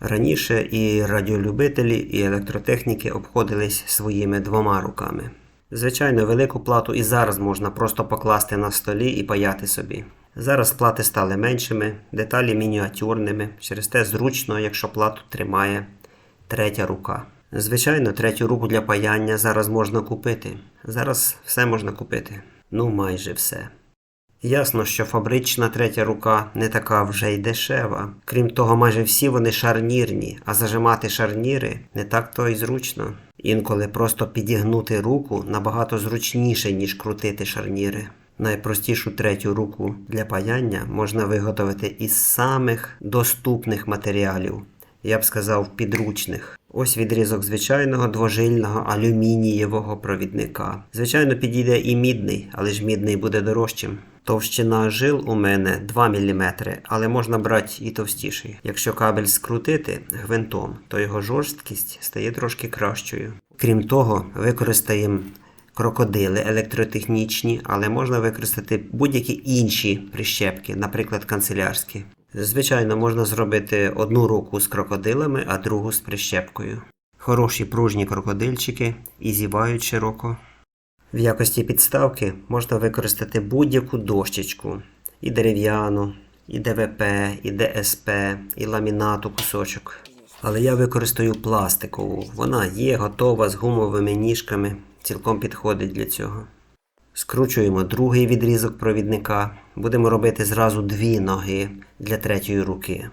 Раніше і радіолюбителі, і електротехніки обходились своїми двома руками. Звичайно, велику плату і зараз можна просто покласти на столі і паяти собі. Зараз плати стали меншими, деталі мініатюрними, через те зручно, якщо плату тримає третя рука. Звичайно, третю руку для паяння зараз можна купити. Зараз все можна купити. Ну, майже все. Ясно, що фабрична третя рука не така вже й дешева. Крім того, майже всі вони шарнірні, а зажимати шарніри не так то й зручно. Інколи просто підігнути руку набагато зручніше, ніж крутити шарніри. Найпростішу третю руку для паяння можна виготовити із самих доступних матеріалів, я б сказав, підручних. Ось відрізок звичайного двожильного алюмінієвого провідника. Звичайно, підійде і мідний, але ж мідний буде дорожчим. Товщина жил у мене 2 мм, але можна брати і товстіший. Якщо кабель скрутити гвинтом, то його жорсткість стає трошки кращою. Крім того, використаємо крокодили електротехнічні, але можна використати будь-які інші прищепки, наприклад, канцелярські. Звичайно, можна зробити одну руку з крокодилами, а другу з прищепкою. Хороші пружні крокодильчики і зівають широко. В якості підставки можна використати будь-яку дощечку, і дерев'яну, і ДВП, і ДСП, і ламінату кусочок. Але я використаю пластикову. Вона є готова з гумовими ніжками, цілком підходить для цього. Скручуємо другий відрізок провідника. Будемо робити зразу дві ноги для третьої руки.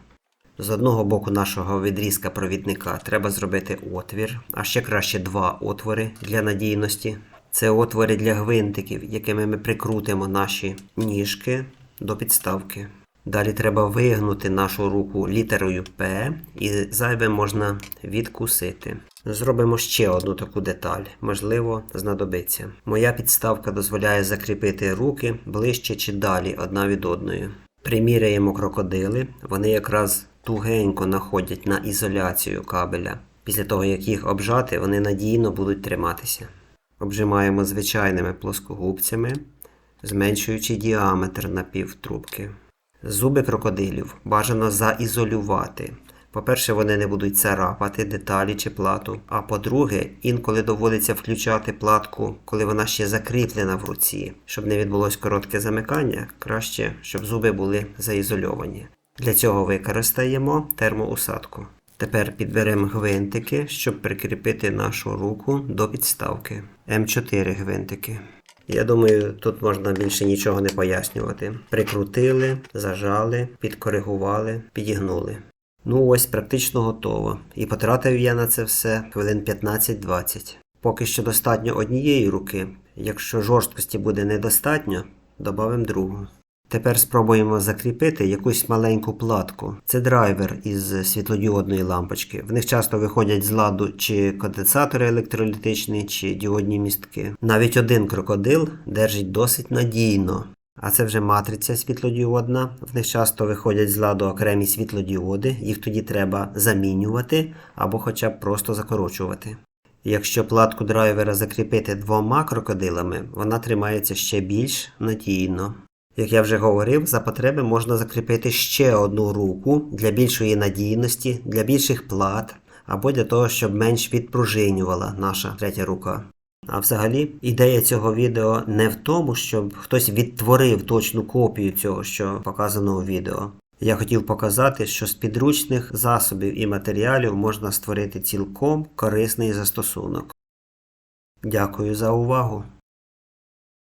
З одного боку нашого відрізка провідника треба зробити отвір, а ще краще два отвори для надійності. Це отвори для гвинтиків, якими ми прикрутимо наші ніжки до підставки. Далі треба вигнути нашу руку літерою П і зайве можна відкусити. Зробимо ще одну таку деталь, можливо, знадобиться. Моя підставка дозволяє закріпити руки ближче чи далі одна від одної. Приміряємо крокодили, вони якраз тугенько находять на ізоляцію кабеля. Після того, як їх обжати, вони надійно будуть триматися. Обжимаємо звичайними плоскогубцями, зменшуючи діаметр напівтрубки. Зуби крокодилів бажано заізолювати. По-перше, вони не будуть царапати деталі чи плату. А по-друге, інколи доводиться включати платку, коли вона ще закріплена в руці. Щоб не відбулось коротке замикання, краще, щоб зуби були заізольовані. Для цього використаємо термоусадку. Тепер підберемо гвинтики, щоб прикріпити нашу руку до підставки. М4 гвинтики. Я думаю, тут можна більше нічого не пояснювати. Прикрутили, зажали, підкоригували, підігнули. Ну ось практично готово. І потратив я на це все хвилин 15-20. Поки що достатньо однієї руки. Якщо жорсткості буде недостатньо, додамо другу. Тепер спробуємо закріпити якусь маленьку платку. Це драйвер із світлодіодної лампочки. В них часто виходять з ладу чи конденсатори електролітичні, чи діодні містки. Навіть один крокодил держить досить надійно. А це вже матриця світлодіодна. В них часто виходять з ладу окремі світлодіоди, їх тоді треба замінювати або хоча б просто закорочувати. Якщо платку драйвера закріпити двома крокодилами, вона тримається ще більш надійно. Як я вже говорив, за потреби можна закріпити ще одну руку для більшої надійності, для більших плат або для того, щоб менш відпружинювала наша третя рука. А взагалі, ідея цього відео не в тому, щоб хтось відтворив точну копію цього, що показано у відео. Я хотів показати, що з підручних засобів і матеріалів можна створити цілком корисний застосунок. Дякую за увагу!